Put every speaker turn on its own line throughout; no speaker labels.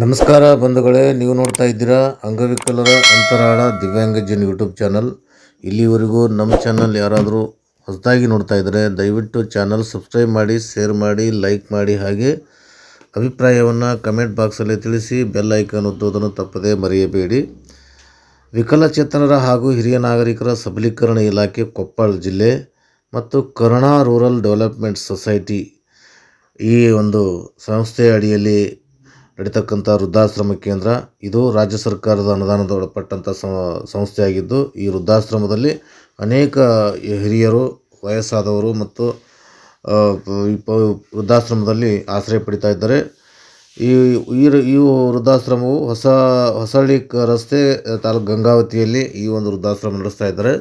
ನಮಸ್ಕಾರ ಬಂಧುಗಳೇ, ನೀವು ನೋಡ್ತಾ ಇದ್ದೀರಾ ಅಂಗವಿಕಲರ ಅಂತರಾಳ ದಿವ್ಯಾಂಗಜನ್ ಯೂಟ್ಯೂಬ್ ಚಾನಲ್. ಇಲ್ಲಿವರೆಗೂ ನಮ್ಮ ಚಾನಲ್ ಯಾರಾದರೂ ಹೊಸದಾಗಿ ನೋಡ್ತಾ ಇದ್ದರೆ ದಯವಿಟ್ಟು ಚಾನಲ್ ಸಬ್ಸ್ಕ್ರೈಬ್ ಮಾಡಿ, ಶೇರ್ ಮಾಡಿ, ಲೈಕ್ ಮಾಡಿ ಹಾಗೆ ಅಭಿಪ್ರಾಯವನ್ನು ಕಮೆಂಟ್ ಬಾಕ್ಸಲ್ಲಿ ತಿಳಿಸಿ ಬೆಲ್ ಐಕಾನ್ ಒತ್ತುವುದನ್ನು ತಪ್ಪದೇ ಮರೆಯಬೇಡಿ. ವಿಕಲಚೇತನರ ಹಾಗೂ ಹಿರಿಯ ನಾಗರಿಕರ ಸಬಲೀಕರಣ ಇಲಾಖೆ ಕೊಪ್ಪಳ ಜಿಲ್ಲೆ ಮತ್ತು ಕರುಣಾ ರೂರಲ್ ಡೆವಲಪ್ಮೆಂಟ್ ಸೊಸೈಟಿ ಈ ಒಂದು ಸಂಸ್ಥೆಯ ಅಡಿಯಲ್ಲಿ ನಡೀತಕ್ಕಂಥ ವೃದ್ಧಾಶ್ರಮ ಕೇಂದ್ರ, ಇದು ರಾಜ್ಯ ಸರ್ಕಾರದ ಅನುದಾನದ ಒಳಪಟ್ಟಂಥ ಸಂಸ್ಥೆಯಾಗಿದ್ದು, ಈ ವೃದ್ಧಾಶ್ರಮದಲ್ಲಿ ಅನೇಕ ಹಿರಿಯರು, ವಯಸ್ಸಾದವರು ಮತ್ತು ವೃದ್ಧಾಶ್ರಮದಲ್ಲಿ ಆಶ್ರಯ ಪಡಿತಾ ಇದ್ದಾರೆ. ಈ ಈ ವೃದ್ಧಾಶ್ರಮವು ಹೊಸ ಹೊಸಳ್ಳಿ ರಸ್ತೆ, ತಾಲೂಕು ಗಂಗಾವತಿಯಲ್ಲಿ ಈ ಒಂದು ವೃದ್ಧಾಶ್ರಮ ನಡೆಸ್ತಾ ಇದ್ದಾರೆ.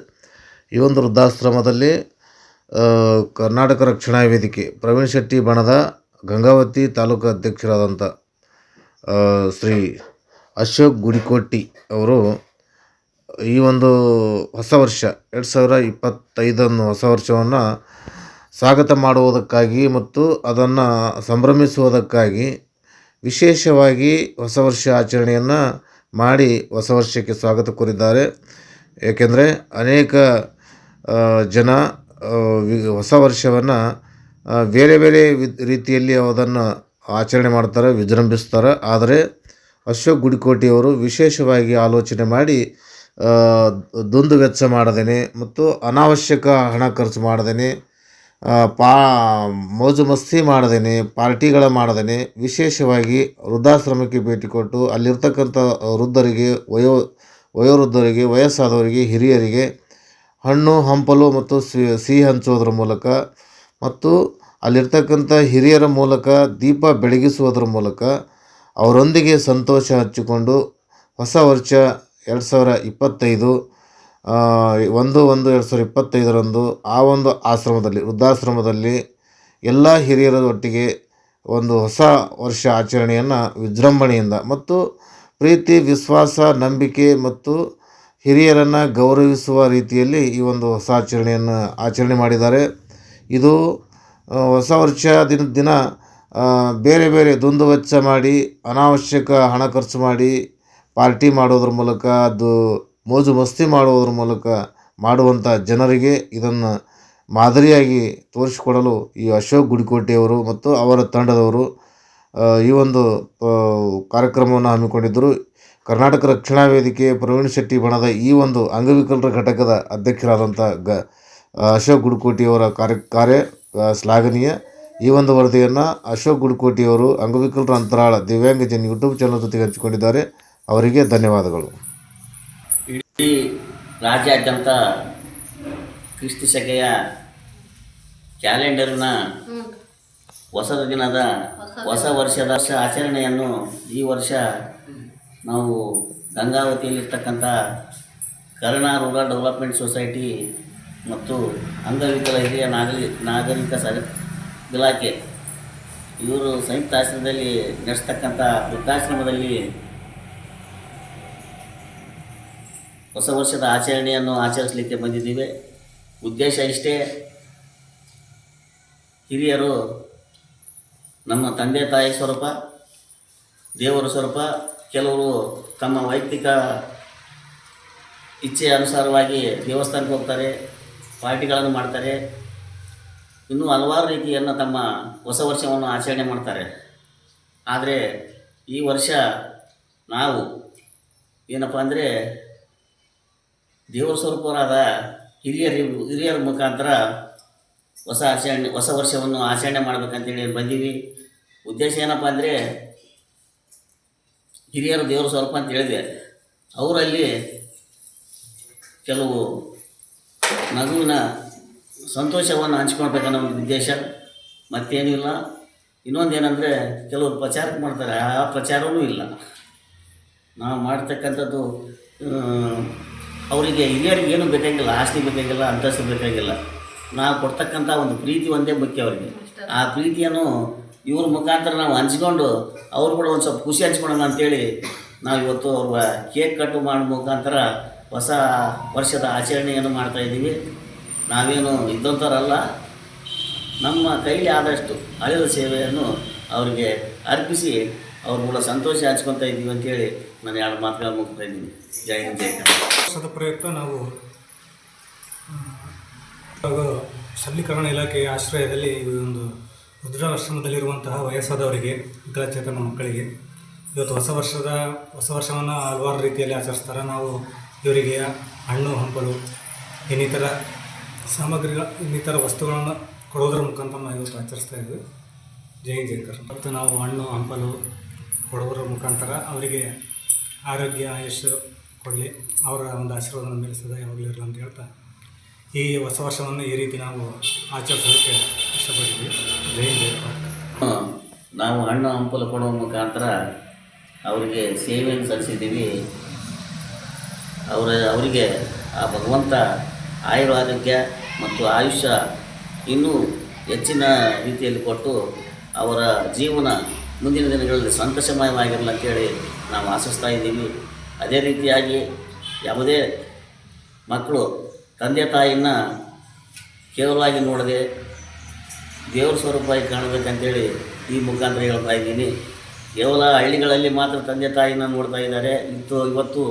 ಈ ಒಂದು ವೃದ್ಧಾಶ್ರಮದಲ್ಲಿ ಕರ್ನಾಟಕ ರಕ್ಷಣಾ ವೇದಿಕೆ, ಪ್ರವೀಣ್ ಶೆಟ್ಟಿ ಬಣದ ಗಂಗಾವತಿ ತಾಲೂಕು ಅಧ್ಯಕ್ಷರಾದಂಥ ಶ್ರೀ ಅಶೋಕ್ ಗುಡಿಕೋಟಿ ಅವರು ಈ ಒಂದು ಹೊಸ ವರ್ಷ, ಎರಡು ಸಾವಿರ ಇಪ್ಪತ್ತೈದನ್ನು ಹೊಸ ವರ್ಷವನ್ನು ಸ್ವಾಗತ ಮಾಡುವುದಕ್ಕಾಗಿ ಮತ್ತು ಅದನ್ನು ಸಂಭ್ರಮಿಸುವುದಕ್ಕಾಗಿ ವಿಶೇಷವಾಗಿ ಹೊಸ ವರ್ಷ ಆಚರಣೆಯನ್ನು ಮಾಡಿ ಹೊಸ ವರ್ಷಕ್ಕೆ ಸ್ವಾಗತ ಕೋರಿದ್ದಾರೆ. ಏಕೆಂದರೆ ಅನೇಕ ಜನ ಹೊಸ ವರ್ಷವನ್ನು ಬೇರೆ ಬೇರೆ ರೀತಿಯಲ್ಲಿ ಅದನ್ನು ಆಚರಣೆ ಮಾಡ್ತಾರೆ, ವಿಜೃಂಭಿಸ್ತಾರೆ. ಆದರೆ ಅಶೋಕ್ ಗುಡಿಕೋಟಿಯವರು ವಿಶೇಷವಾಗಿ ಆಲೋಚನೆ ಮಾಡಿ ದುಂದು ವೆಚ್ಚ ಮಾಡದೇನೆ ಮತ್ತು ಅನಾವಶ್ಯಕ ಹಣ ಖರ್ಚು ಮಾಡದೇನೆ ಪಾ, ಮೋಜು ಮಸ್ತಿ ಮಾಡದೇನೆ, ಪಾರ್ಟಿಗಳ ಮಾಡದೇನೆ, ವಿಶೇಷವಾಗಿ ವೃದ್ಧಾಶ್ರಮಕ್ಕೆ ಭೇಟಿ ಕೊಟ್ಟು ಅಲ್ಲಿರ್ತಕ್ಕಂಥ ವೃದ್ಧರಿಗೆ, ವಯೋ, ವಯೋವೃದ್ಧರಿಗೆ, ವಯಸ್ಸಾದವರಿಗೆ, ಹಿರಿಯರಿಗೆ ಹಣ್ಣು, ಹಂಪಲು ಮತ್ತು ಸಿಹಿ ಹಂಚೋದ್ರ ಮೂಲಕ ಮತ್ತು ಅಲ್ಲಿರ್ತಕ್ಕಂಥ ಹಿರಿಯರ ಮೂಲಕ, ದೀಪ ಬೆಳಗಿಸುವುದರ ಮೂಲಕ ಅವರೊಂದಿಗೆ ಸಂತೋಷ ಹಚ್ಚಿಕೊಂಡು ಹೊಸ ವರ್ಷ ಎರಡು ಸಾವಿರ ಇಪ್ಪತ್ತೈದು ಒಂದು ಒಂದು ಎರಡು ಸಾವಿರ ಇಪ್ಪತ್ತೈದರಂದು ಆ ಒಂದು ಆಶ್ರಮದಲ್ಲಿ, ವೃದ್ಧಾಶ್ರಮದಲ್ಲಿ ಎಲ್ಲ ಹಿರಿಯರ ಒಟ್ಟಿಗೆ ಒಂದು ಹೊಸ ವರ್ಷ ಆಚರಣೆಯನ್ನು ವಿಜೃಂಭಣೆಯಿಂದ ಮತ್ತು ಪ್ರೀತಿ, ವಿಶ್ವಾಸ, ನಂಬಿಕೆ ಮತ್ತು ಹಿರಿಯರನ್ನು ಗೌರವಿಸುವ ರೀತಿಯಲ್ಲಿ ಈ ಒಂದು ಹೊಸ ಆಚರಣೆಯನ್ನು ಆಚರಣೆ ಮಾಡಿದ್ದಾರೆ. ಇದು ಹೊಸ ವರ್ಷ ದಿನ ದಿನ ಬೇರೆ ಬೇರೆ ದುಂದು ವೆಚ್ಚ ಮಾಡಿ, ಅನಾವಶ್ಯಕ ಹಣ ಖರ್ಚು ಮಾಡಿ, ಪಾರ್ಟಿ ಮಾಡೋದ್ರ ಮೂಲಕ, ಅದು ಮೋಜು ಮಸ್ತಿ ಮಾಡುವುದರ ಮೂಲಕ ಮಾಡುವಂಥ ಜನರಿಗೆ ಇದನ್ನು ಮಾದರಿಯಾಗಿ ತೋರಿಸಿಕೊಡಲು ಈ ಅಶೋಕ್ ಗುಡಿಕೋಟೆಯವರು ಮತ್ತು ಅವರ ತಂಡದವರು ಈ ಒಂದು ಕಾರ್ಯಕ್ರಮವನ್ನು ಹಮ್ಮಿಕೊಂಡಿದ್ದರು. ಕರ್ನಾಟಕ ರಕ್ಷಣಾ ವೇದಿಕೆ ಪ್ರವೀಣ್ ಶೆಟ್ಟಿ ಬಣದ ಈ ಒಂದು ಅಂಗವಿಕಲರ ಘಟಕದ ಅಧ್ಯಕ್ಷರಾದಂಥ ಗ ಅಶೋಕ್ ಗುಡ್ಕೋಟಿಯವರ ಕಾರ್ಯ ಕಾರ್ಯ ಶ್ಲಾಘನೀಯ. ಈ ಒಂದು ವರದಿಯನ್ನು ಅಶೋಕ್ ಗುಡ್ಕೋಟಿಯವರು ಅಂಗವಿಕಲರ ಅಂತರಾಳ ದಿವ್ಯಾಂಗ ಜನ ಯೂಟ್ಯೂಬ್ ಚಾನಲ್ ಜೊತೆಗೆ ಹಂಚಿಕೊಂಡಿದ್ದಾರೆ. ಅವರಿಗೆ ಧನ್ಯವಾದಗಳು.
ಇಡೀ ರಾಜ್ಯಾದ್ಯಂತ ಕ್ರಿಸ್ತಿ ಶಕೆಯ ಕ್ಯಾಲೆಂಡರ್ನ ಹೊಸ ದಿನದ ಹೊಸ ವರ್ಷದ ವರ್ಷ ಆಚರಣೆಯನ್ನು ಈ ವರ್ಷ ನಾವು ಗಂಗಾವತಿಯಲ್ಲಿರ್ತಕ್ಕಂಥ ಕರುಣಾ ರೂರಲ್ ಡೆವಲಪ್ಮೆಂಟ್ ಸೊಸೈಟಿ ಮತ್ತು ಅಂಗವಿಕಲ ಹಿರಿಯ ನಾಗರಿ ನಾಗರಿಕ ಸ ಇಲಾಖೆ. ಇವರು ಸಂಯುಕ್ತ ಆಶ್ರಮದಲ್ಲಿ ನಡೆಸ್ತಕ್ಕಂಥ ವೃದ್ಧಾಶ್ರಮದಲ್ಲಿ ಹೊಸ ವರ್ಷದ ಆಚರಣೆಯನ್ನು ಆಚರಿಸಲಿಕ್ಕೆ ಬಂದಿದ್ದೀವಿ. ಉದ್ದೇಶ ಇಷ್ಟೇ, ಹಿರಿಯರು ನಮ್ಮ ತಂದೆ ತಾಯಿ ಸ್ವರೂಪ, ದೇವರ ಸ್ವರೂಪ, ಕೆಲವರು ತಮ್ಮ ವೈಯಕ್ತಿಕ ಇಚ್ಛೆ ಅನುಸಾರವಾಗಿ ದೇವಸ್ಥಾನಕ್ಕೆ ಹೋಗ್ತಾರೆ. ಪಾರ್ಟಿಗಳನ್ನು ಮಾಡ್ತಾರೆ. ಇನ್ನೂ ಹಲವಾರು ರೀತಿಯನ್ನು ತಮ್ಮ ಹೊಸ ವರ್ಷವನ್ನು ಆಚರಣೆ ಮಾಡ್ತಾರೆ. ಆದರೆ ಈ ವರ್ಷ ನಾವು ಏನಪ್ಪ ಅಂದರೆ ದೇವರ ಸ್ವರೂಪರಾದ ಹಿರಿಯರ ಹಿರಿಯರ ಮುಖಾಂತರ ಹೊಸ ಆಚರಣೆ, ಹೊಸ ವರ್ಷವನ್ನು ಆಚರಣೆ ಮಾಡಬೇಕಂತೇಳಿ ಬಂದೀವಿ. ಉದ್ದೇಶ ಏನಪ್ಪ ಅಂದರೆ ಹಿರಿಯರು ದೇವರ ಸ್ವರೂಪ ಅಂತ ಹೇಳಿದೆ ಅವರಲ್ಲಿ ಕೆಲವು ನಗುವಿನ ಸಂತೋಷವನ್ನು ಹಂಚ್ಕೊಳ್ಬೇಕನ್ನೋ ಒಂದು ಉದ್ದೇಶ. ಮತ್ತೇನೂ ಇಲ್ಲ. ಇನ್ನೊಂದು ಏನಂದರೆ ಕೆಲವರು ಪ್ರಚಾರಕ್ಕೆ ಮಾಡ್ತಾರೆ. ಆ ಪ್ರಚಾರವೂ ಇಲ್ಲ. ನಾವು ಮಾಡ್ತಕ್ಕಂಥದ್ದು ಅವರಿಗೆ ಹಿರಿಯರಿಗೆ ಏನು ಬೇಕಾಗಿಲ್ಲ. ಆಸ್ತಿ ಬೇಕಾಗಿಲ್ಲ, ಅಂತಸ್ತು ಬೇಕಾಗಿಲ್ಲ. ನಾವು ಕೊಡ್ತಕ್ಕಂಥ ಒಂದು ಪ್ರೀತಿ ಒಂದೇ ಮುಖ್ಯ ಅವರಿಗೆ. ಆ ಪ್ರೀತಿಯನ್ನು ಇವ್ರ ಮುಖಾಂತರ ನಾವು ಹಂಚ್ಕೊಂಡು, ಅವ್ರು ಕೂಡ ಒಂದು ಸ್ವಲ್ಪ ಖುಷಿ ಹಂಚ್ಕೊಳ್ಳೋಣ ಅಂತೇಳಿ ನಾವು ಇವತ್ತು ಅವ್ರ ಕೇಕ್ ಕಟ್ಟು ಮಾಡೋ ಮುಖಾಂತರ ಹೊಸ ವರ್ಷದ ಆಚರಣೆಯನ್ನು ಮಾಡ್ತಾ ಇದ್ದೀವಿ. ನಾವೇನು ಇದ್ದಂಥವರಲ್ಲ ನಮ್ಮ ಕೈಲಿ ಆದಷ್ಟು ಅಳಿದ ಸೇವೆಯನ್ನು ಅವರಿಗೆ ಅರ್ಪಿಸಿ ಅವ್ರ ಕೂಡ ಸಂತೋಷ ಹಂಚ್ಕೊತಾ ಇದ್ದೀವಿ ಅಂತೇಳಿ ನಾನು ಎರಡು ಮಾತುಗಳು ಮುಗ್ತಾ ಇದ್ದೀನಿ. ಜೈ ಹಿಂದ್, ಜೈ
ವರ್ಷದ ಪ್ರಯುಕ್ತ ನಾವು ಸಬಲೀಕರಣ ಇಲಾಖೆಯ ಆಶ್ರಯದಲ್ಲಿ ಈ ಒಂದು ವೃದ್ಧಾಶ್ರಮದಲ್ಲಿರುವಂತಹ ವಯಸ್ಸಾದವರಿಗೆ, ವಿಕಲಚೇತನ ಮಕ್ಕಳಿಗೆ, ಇವತ್ತು ಹೊಸ ವರ್ಷದ, ಹೊಸ ವರ್ಷವನ್ನು ಹಲವಾರು ರೀತಿಯಲ್ಲಿ ಆಚರಿಸ್ತಾರೆ. ನಾವು ಇವರಿಗೆ ಹಣ್ಣು, ಹಂಪಲು, ಇನ್ನಿತರ ಸಾಮಗ್ರಿಗಳ, ಇನ್ನಿತರ ವಸ್ತುಗಳನ್ನು ಕೊಡೋದ್ರ ಮುಖಾಂತರ ನಾವು ಇವತ್ತು ಆಚರಿಸ್ತಾ ಇದ್ವಿ. ಜೈ ಜಯಕರ್. ಮತ್ತು ನಾವು ಹಣ್ಣು, ಹಂಪಲು ಕೊಡೋದ್ರ ಮುಖಾಂತರ ಅವರಿಗೆ ಆರೋಗ್ಯ, ಆಯುಷ್ಯ ಕೊಡಲಿ. ಅವರ ಒಂದು ಆಶೀರ್ವಾದ ನಮ್ಮ ಮೇಲೆ ಸದಾ ಯಾವಾಗಲೂ ಇರಲಿ ಅಂತ ಹೇಳ್ತಾ ಈ ಹೊಸ ವರ್ಷವನ್ನು ಈ ರೀತಿ ನಾವು ಆಚರಿಸೋದಕ್ಕೆ ಇಷ್ಟಪಟ್ಟಿದ್ವಿ ಜೈ ಜೈ ಭಾರತ್.
ನಾವು ಹಣ್ಣು, ಹಂಪಲು ಕೊಡುವ ಮುಖಾಂತರ ಅವರಿಗೆ ಸೇವೆಯನ್ನು ಸಲ್ಲಿಸಿದ್ದೀವಿ ಅವರ, ಅವರಿಗೆ ಆ ಭಗವಂತ ಆಯುರ್ ಆರೋಗ್ಯ ಮತ್ತು ಆಯುಷ್ಯ ಇನ್ನೂ ಹೆಚ್ಚಿನ ರೀತಿಯಲ್ಲಿ ಕೊಟ್ಟು ಅವರ ಜೀವನ ಮುಂದಿನ ದಿನಗಳಲ್ಲಿ ಸಂತೋಷಮಯವಾಗಿರಲಿ ಅಂತೇಳಿ ನಾವು ಆಶಿಸ್ತಾ ಇದ್ದೀವಿ. ಅದೇ ರೀತಿಯಾಗಿ ಯಾವುದೇ ಮಕ್ಕಳು ತಂದೆ ತಾಯಿನ ಕೇವಲವಾಗಿ ನೋಡದೆ ದೇವ್ರ ಸ್ವರೂಪವಾಗಿ ಕಾಣಬೇಕಂತೇಳಿ ಈ ಮುಖಾಂತರ ಹೇಳ್ತಾ ಇದ್ದೀನಿ. ಕೇವಲ ಹಳ್ಳಿಗಳಲ್ಲಿ ಮಾತ್ರ ತಂದೆ ತಾಯಿನ ನೋಡ್ತಾ ಇದ್ದಾರೆ. ಇತ್ತು, ಇವತ್ತು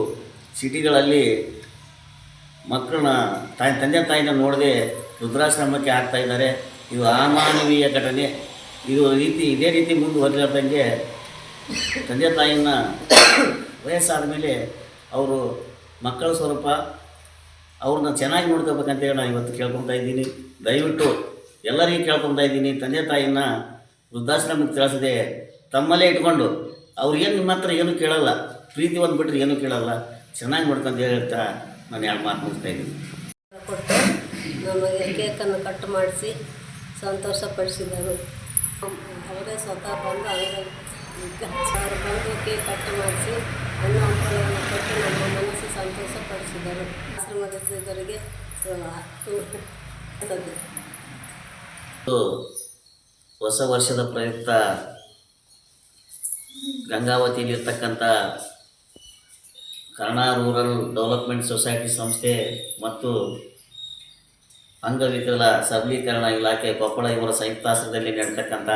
ಸಿಟಿಗಳಲ್ಲಿ ಮಕ್ಕಳನ್ನ ತಾಯಿ, ತಂದೆ ತಾಯಿನ ನೋಡದೆ ವೃದ್ಧಾಶ್ರಮಕ್ಕೆ ಹಾಕ್ತಾ ಇದ್ದಾರೆ. ಇದು ಅಮಾನವೀಯ ಘಟನೆ. ಇದು ರೀತಿ, ಇದೇ ರೀತಿ ಮುಂದುವರೆದಂಗೆ ತಂದೆ ತಾಯಿನ ವಯಸ್ಸಾದ ಮೇಲೆ ಅವರು ಮಕ್ಕಳ ಸ್ವರೂಪ, ಅವ್ರನ್ನ ಚೆನ್ನಾಗಿ ನೋಡ್ಕೋಬೇಕಂತೇಳಿ ನಾನು ಇವತ್ತು ಕೇಳ್ಕೊತಾ ಇದ್ದೀನಿ. ದಯವಿಟ್ಟು ಎಲ್ಲರಿಗೂ ಕೇಳ್ಕೊತಾ ಇದ್ದೀನಿ. ತಂದೆ ತಾಯಿನ ವೃದ್ಧಾಶ್ರಮಕ್ಕೆ ತಿಳಿಸದೆ ತಮ್ಮಲ್ಲೇ ಇಟ್ಕೊಂಡು ಅವ್ರು ಏನು ನಿಮ್ಮ ಹತ್ರ ಏನೂ ಕೇಳಲ್ಲ, ಪ್ರೀತಿ ಒಂದು ಬಿಟ್ಟರೆ ಏನೂ ಕೇಳಲ್ಲ. ಚೆನ್ನಾಗಿ ಮಾಡ್ಕೊಂಡು ಹೇಳ್ತಾ ನಾನು ಎರಡು ಮಾತು ಮುಗಿಸ್ತಾ ಇದ್ದೀನಿ.
ಕೊಟ್ಟು ನಮಗೆ ಕೇಕನ್ನು ಕಟ್ ಮಾಡಿಸಿ ಸಂತೋಷಪಡಿಸಿದರು ಅವರೇ ಸ್ವತಃ ಬಂದು ಅವರೇ ಅವರು ಬಂದು ಕೇಕ್ ಕಟ್ ಮಾಡಿಸಿ ಹಣ್ಣು ಹಂಪಲನ್ನು ಕೊಟ್ಟು ನಮ್ಮ ಮನಸ್ಸು ಸಂತೋಷಪಡಿಸಿದರು. ಆಶ್ರಮದವರಿಗೆ
ಹೊಸ ವರ್ಷದ ಪ್ರಯುಕ್ತ ಗಂಗಾವತಿಯಲ್ಲಿರ್ತಕ್ಕಂಥ ಕರ್ನಾ ರೂರಲ್ ಡೆವಲಪ್ಮೆಂಟ್ ಸೊಸೈಟಿ ಸಂಸ್ಥೆ ಮತ್ತು ಅಂಗವಿಕಲ ಸಬಲೀಕರಣ ಇಲಾಖೆ ಕೊಪ್ಪಳ ಇವರ ಸಂಯುಕ್ತಾಶ್ರಯದಲ್ಲಿ ನಡೆತಕ್ಕಂಥ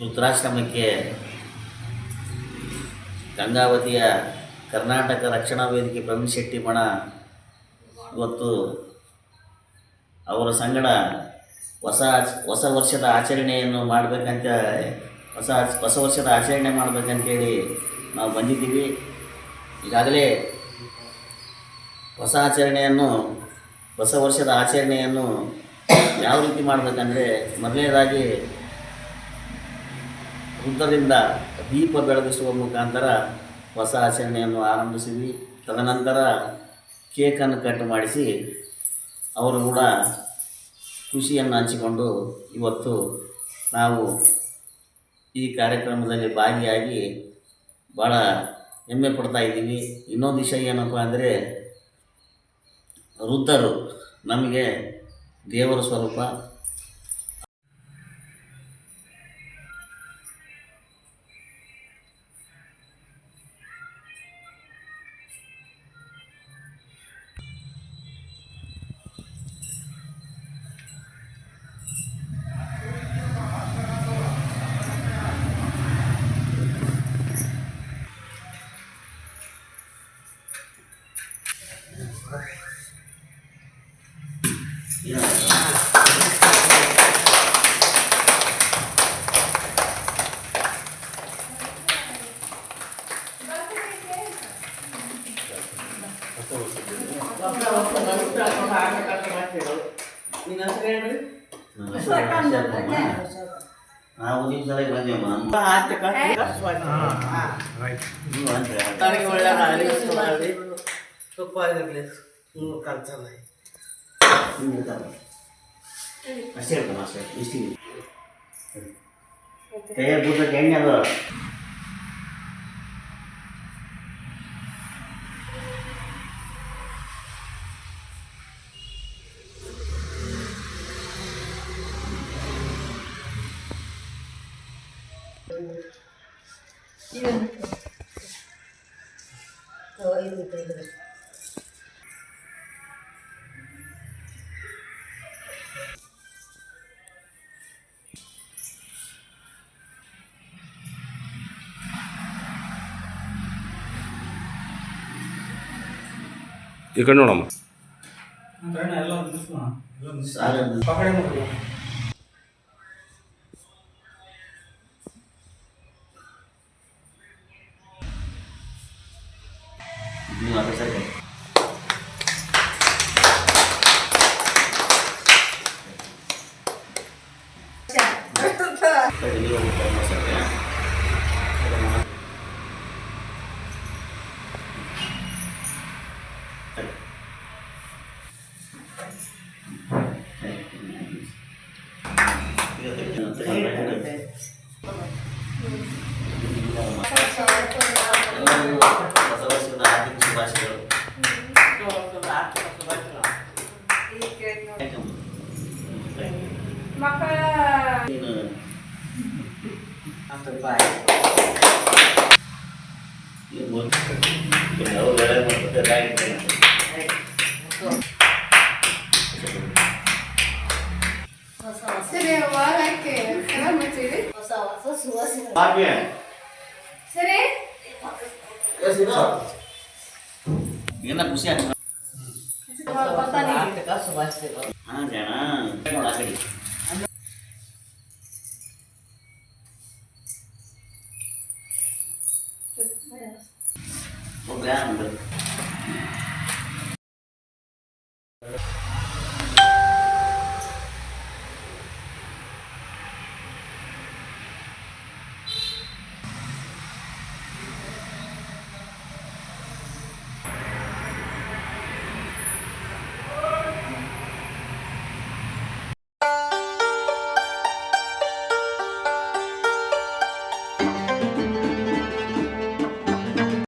ವೃದ್ಧಾಶ್ರಮಕ್ಕೆ ಗಂಗಾವತಿಯ ಕರ್ನಾಟಕ ರಕ್ಷಣಾ ವೇದಿಕೆ ಪ್ರವೀಣ್ ಶೆಟ್ಟಿ ಮಣ ಇವತ್ತು ಅವರ ಸಂಗಡ ಹೊಸ ಹೊಸ ವರ್ಷದ ಆಚರಣೆಯನ್ನು ಮಾಡಬೇಕಂತ, ಹೊಸ ಹೊಸ ವರ್ಷದ ಆಚರಣೆ ಮಾಡಬೇಕಂತೇಳಿ ನಾವು ಬಂದಿದ್ದೀವಿ. ಈಗಾಗಲೇ ಹೊಸ ಆಚರಣೆಯನ್ನು, ಹೊಸ ವರ್ಷದ ಆಚರಣೆಯನ್ನು ಯಾವ ರೀತಿ ಮಾಡಬೇಕಂದ್ರೆ ಮೊದಲನೇದಾಗಿ ವೃದ್ಧರಿಂದ ದೀಪ ಬೆಳಗಿಸುವ ಮುಖಾಂತರ ಹೊಸ ಆಚರಣೆಯನ್ನು ಆರಂಭಿಸಿದ್ವಿ. ತದನಂತರ ಕೇಕನ್ನು ಕಟ್ ಮಾಡಿಸಿ ಅವರು ಕೂಡ ಖುಷಿಯನ್ನು ಹಂಚಿಕೊಂಡು ಇವತ್ತು ನಾವು ಈ ಕಾರ್ಯಕ್ರಮದಲ್ಲಿ ಭಾಗಿಯಾಗಿ ಭಾಳ ಹೆಮ್ಮೆ ಪಡ್ತಾ ಇದ್ದೀವಿ ಇನ್ನೊಂದು ವಿಷಯ ಏನಪ್ಪ ಅಂದರೆ ವೃದ್ಧರು ನಮಗೆ ದೇವರ ಸ್ವರೂಪ ನಾವು ನಿಮ್ಮ ಸಲ ಬಂದೇವಮ್ಮ ನೀವು ಹೇಳಿ.
ತನಗೆ ಒಳ್ಳೆ
ನೀವು ಇರ್ತಾರಲ್ಲ. ಅಷ್ಟೇ ಹೇಳ್ತಾನೆ ಅಷ್ಟೇ ಇಷ್ಟಿಗೆ ಕೈಯಾಗ ಬೂದಕ್ಕೆ ಹೆಂಗೆ ಅದು
ಹತ್ತು ಐದು
ಬಿಟ್ಟು
ಇದು
ಈ ಕಡೆ
ನೋಡಮ್ಮ. ನೀನು ಮುಂದೆ ಅವ್ರು ಒಳ್ಳೆ ಮಾಡ್ತಾರೆ, ರಾಯ್ತಾರೆ.
ಹೊಸ ಹೊಸ ಸುವಾಸನೆ
ಭಾಗ್ಯ.
ಸರಿ
ಎಸ್ ಇದು? ಏನ ಖುಷಿ ಆಗ್ತದೆ
ಆರ್ಥಿಕ ಶುಭಾಶಯಗಳು
ಹಾ ಜನ ನೋಡು